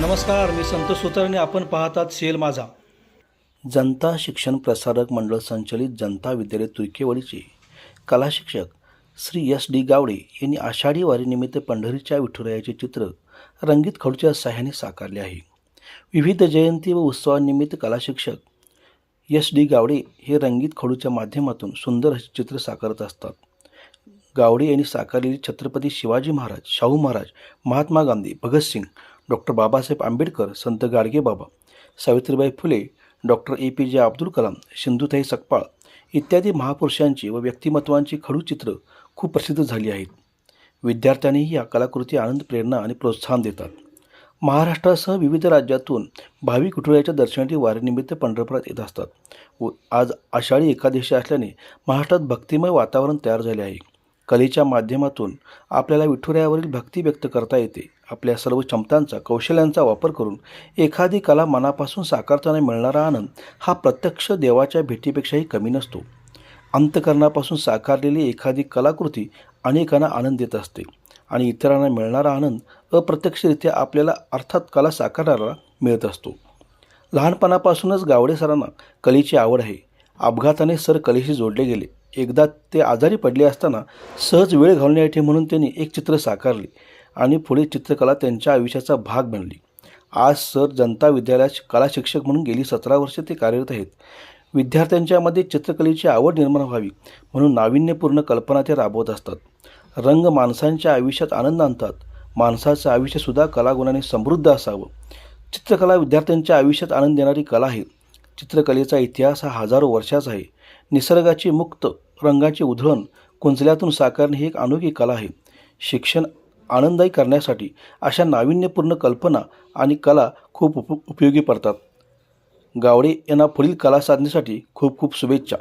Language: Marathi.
नमस्कार मी संतोष सुतारणे आपण पाहतात सेल माझा. जनता शिक्षण प्रसारक मंडळ संचलित जनता विद्यालय तुर्केवाडीचे कला शिक्षक श्री एस डी गावडे यांनी आषाढी वारीनिमित्त पंढरीच्या विठुरायाचे चित्र रंगीत खडूच्या सहाय्याने साकारले आहे. विविध जयंती व उत्सवांनिमित्त कला शिक्षक एस डी गावडे हे रंगीत खडूच्या माध्यमातून सुंदर असे चित्र साकारत असतात. गावडे यांनी साकारलेली Chhatrapati Shivaji Maharaj Shahu Maharaj Mahatma Gandhi Bhagat Singh doctor Babasaheb Ambedkar Sant Gadgebaba Savitribai Phule doctor A P J Abdul Kalam Sindhutai Sakpal इत्यादी महापुरुषांची व व्यक्तिमत्वांची खडूचित्र खूप प्रसिद्ध झाली आहेत. विद्यार्थ्यांनीही या कलाकृती आनंद प्रेरणा आणि प्रोत्साहन देतात. महाराष्ट्रासह विविध राज्यातून भाविक विठुरायाच्या दर्शनाची वारीनिमित्त पंढरपुरात येत असतात व आज आषाढी एकादशी असल्याने महाराष्ट्रात भक्तिमय वातावरण तयार झाले आहे. कलेच्या माध्यमातून आपल्याला विठुरायावरील भक्ती व्यक्त करता येते. आपल्या सर्व क्षमतांचा कौशल्यांचा वापर करून एखादी कला मनापासून साकारताना मिळणारा आनंद हा प्रत्यक्ष देवाच्या भेटीपेक्षाही कमी नसतो. अंतकरणापासून साकारलेली एखादी कलाकृती अनेकांना आनंद देत असते आणि इतरांना मिळणारा आनंद अप्रत्यक्षरित्या आपल्याला अर्थात कला साकारणारा मिळत असतो. लहानपणापासूनच गावडे सरांना कलेची आवड आहे. अपघाताने सर कलेशी जोडले गेले. एकदा ते आजारी पडले असताना सहज वेळ घालण्यासाठी म्हणून त्यांनी एक चित्र साकारले आणि पुढे चित्रकला त्यांच्या आयुष्याचा भाग बनली. आज सर जनता विद्यालयात कला शिक्षक म्हणून गेली सतरा वर्षे ते कार्यरत आहेत. विद्यार्थ्यांच्यामध्ये चित्रकलेची आवड निर्माण व्हावी म्हणून नाविन्यपूर्ण कल्पना ते राबवत असतात. रंग माणसांच्या आयुष्यात आनंद आणतात. माणसाचं आयुष्यसुद्धा कलागुणाने समृद्ध असावं. चित्रकला विद्यार्थ्यांच्या आयुष्यात आनंद देणारी कला आहे. चित्रकलेचा इतिहास हा हजारो वर्षाचा आहे. निसर्गाची मुक्त रंगाची उधळण कुंचल्यातून साकारणे ही एक अनोखी कला आहे. शिक्षण आनंददायी करण्यासाठी अशा नाविन्यपूर्ण कल्पना आणि कला खूप उप उपयोगी पडतात. गावडे यांना पुढील कला साधनेसाठी खूप खूप शुभेच्छा.